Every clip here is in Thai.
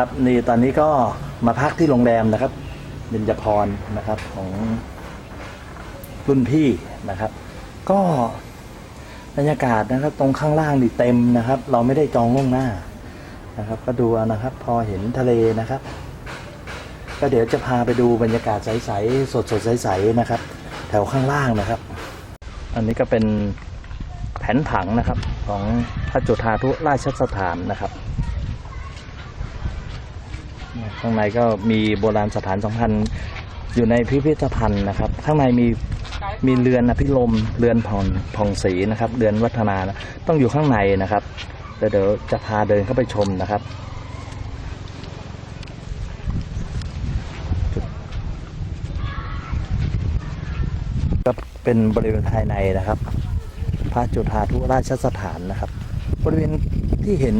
ครับนี่ตอนนี้ก็มาพักที่โรงแรมนะครับเบญจพรนะครับของรุ่นพี่นะครับ ก็บรรยากาศนะครับ ตรงข้างล่างนี่เต็มนะครับ เราไม่ได้จองล่วงหน้านะครับ ก็ดูนะครับ พอเห็นทะเลนะครับ ก็เดี๋ยวจะพาไปดูบรรยากาศใสๆสดๆใสๆนะครับ แถวข้างล่างนะครับ อันนี้ก็เป็นแผนผังนะครับของพระจุฑาทุราชสถานนะครับ ข้างในก็มีโบราณสถานสำคัญอยู่ในพิพิธภัณฑ์นะครับ ข้างในมีมีเรือนอภิรมเรือนผ่องผ่องศรีนะครับ เรือนวัฒนานะต้องอยู่ข้างในนะครับเดี๋ยวเดี๋ยวจะพาเดินเข้าไปชมนะครับ ก็เป็นบริเวณภายในนะครับ พระจุฑาทุราชสถานนะครับ บริเวณที่เห็น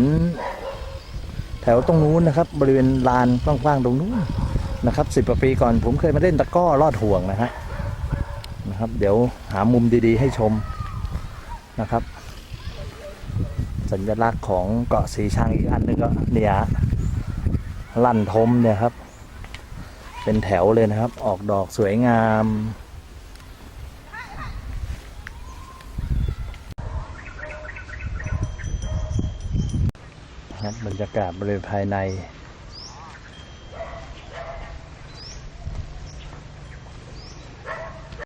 แถวตรงนู้นนะครับ บริเวณลานกว้างๆตรงนู้นนะครับสิบกว่าปีก่อนผมเคยมาเล่นตะก้อลอดห่วงนะฮะนะครับ เดี๋ยวหามุมดีๆ ให้ชมนะครับ สัญลักษณ์ของเกาะสีชังอีกอันหนึงก็เนี่ยลั่นทมเนี่ยครับ เป็นแถวเลยนะครับ ออกดอกสวยงาม นะครับบรรยากาศบริเวณภายใน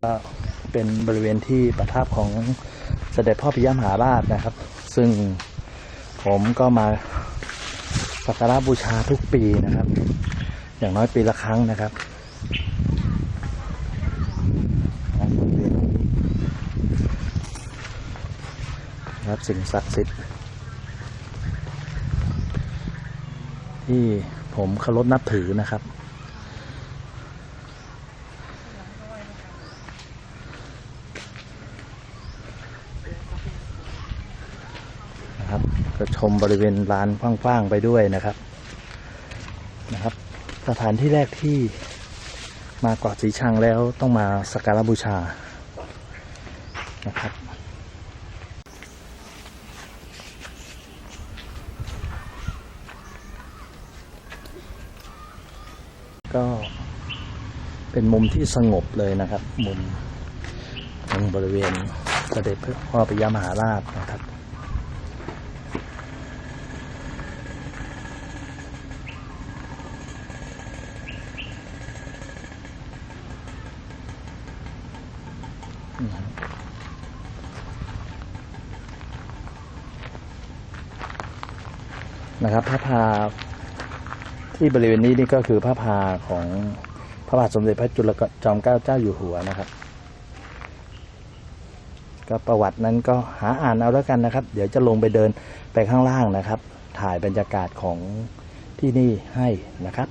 ก็เป็นบริเวณที่ประทับของเสด็จพ่อปิยมหาราชนะครับ ซึ่งผมก็มาสักการะบูชาทุกปีนะครับ อย่างน้อยปีละครั้งนะครับนะครับสิ่งศักดิ์สิทธิ์ ที่ผมเคารพนับถือนะครับ นะครับ ก็ชมบริเวณลานกว้างๆไปด้วยนะครับนะครับ สถานที่แรกที่มาเกาะสีชังแล้วต้องมาสักการะบูชานะครับ ก็เป็นมุมที่สงบเลยนะครับ มุมตรงบริเวณเสด็จพ่อปิยมหาราชนะครับนะครับพระพา ที่บริเวณนี้นี่ก็คือพระพาของพระบาทสมเด็จพระจุลจอมเกล้าเจ้าอยู่หัวนะครับ ก็ประวัตินั้นก็หาอ่านเอาแล้วกันนะครับ เดี๋ยวจะลงไปเดินไปข้างล่างนะครับ ถ่ายบรรยากาศของที่นี่ให้นะครับ